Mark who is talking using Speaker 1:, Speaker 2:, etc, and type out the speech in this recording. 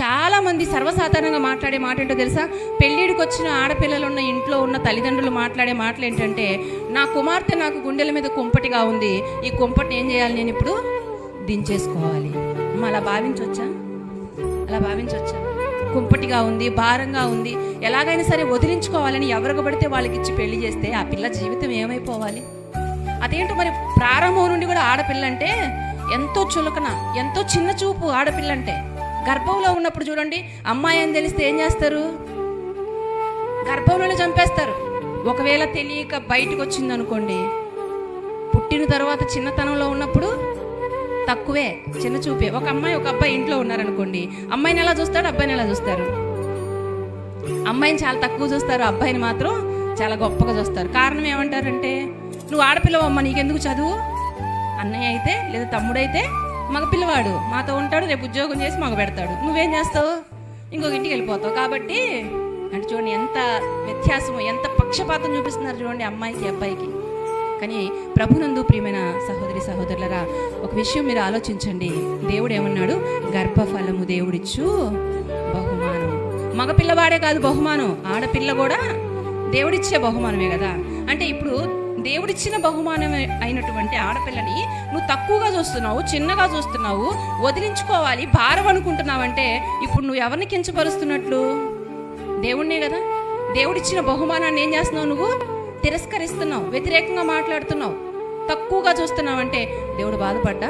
Speaker 1: చాలామంది సర్వసాధారణంగా మాట్లాడే మాట ఏంటో తెలుసా? పెళ్ళిడికి వచ్చిన ఆడపిల్లలు ఉన్న ఇంట్లో ఉన్న తల్లిదండ్రులు మాట్లాడే మాటలు ఏంటంటే నా కుమార్తె నాకు గుండెల మీద కుంపటిగా ఉంది. ఈ కుంపటి ఏం చేయాలి? నేను ఇప్పుడు దించేసుకోవాలి. అమ్మ, అలా భావించవచ్చా అలా భావించవచ్చా కుంపటిగా ఉంది భారంగా ఉంది. ఎలాగైనా సరే వదిలించుకోవాలని ఎవరికి పడితే వాళ్ళకి ఇచ్చి పెళ్ళి చేస్తే ఆ పిల్ల జీవితం ఏమైపోవాలి? అదేంటో మరి ప్రారంభం నుండి కూడా ఆడపిల్ల అంటే ఎంతో చులకన ఎంతో చిన్న చూపు ఆడపిల్ల అంటే. గర్భంలో ఉన్నప్పుడు చూడండి అమ్మాయి అని తెలిస్తే ఏం చేస్తారు? గర్భంలోనే చంపేస్తారు. ఒకవేళ తెలియక బయటకు వచ్చింది అనుకోండి పుట్టిన తర్వాత చిన్నతనంలో ఉన్నప్పుడు తక్కువే చిన్న చూపే. ఒక అమ్మాయి ఒక అబ్బాయి ఇంట్లో ఉన్నారనుకోండి అమ్మాయిని ఎలా చూస్తాడు అబ్బాయిని ఎలా చూస్తారు? అమ్మాయిని చాలా తక్కువ చూస్తారు అబ్బాయిని మాత్రం చాలా గొప్పగా చూస్తారు. కారణం ఏమంటారంటే నువ్వు ఆడపిల్లవమ్మ నీకెందుకు చదువు? అన్నయ్య అయితే లేదా తమ్ముడైతే మగ పిల్లవాడు మాతో ఉంటాడు రేపు ఉద్యోగం చేసి మగ పెడతాడు. నువ్వేం చేస్తావు? ఇంకొక ఇంటికి వెళ్ళిపోతావు. కాబట్టి అంటే చూడండి ఎంత వ్యత్యాసము ఎంత పక్షపాతం చూపిస్తున్నారు చూడండి అమ్మాయికి అబ్బాయికి. కానీ ప్రభునందు ప్రియమైన సహోదరి సహోదరులరా ఒక విషయం మీరు ఆలోచించండి. దేవుడు ఏమన్నాడు గర్భఫలము దేవుడిచ్చు బహుమానం. మగ పిల్లవాడే కాదు బహుమానం. ఆడపిల్ల కూడా దేవుడిచ్చే బహుమానమే కదా. అంటే ఇప్పుడు దేవుడిచ్చిన బహుమానం అయినటువంటి ఆడపిల్లని నువ్వు తక్కువగా చూస్తున్నావు చిన్నగా చూస్తున్నావు వదిలించుకోవాలి భారం అనుకుంటున్నావంటే ఇప్పుడు నువ్వు ఎవరిని కించపరుస్తున్నట్లు? దేవుణ్ణే కదా. దేవుడిచ్చిన బహుమానాన్ని ఏం చేస్తున్నావు నువ్వు? తిరస్కరిస్తున్నావు వ్యతిరేకంగా మాట్లాడుతున్నావు. తక్కువగా చూస్తున్నావంటే దేవుడు బాధపడ్డా?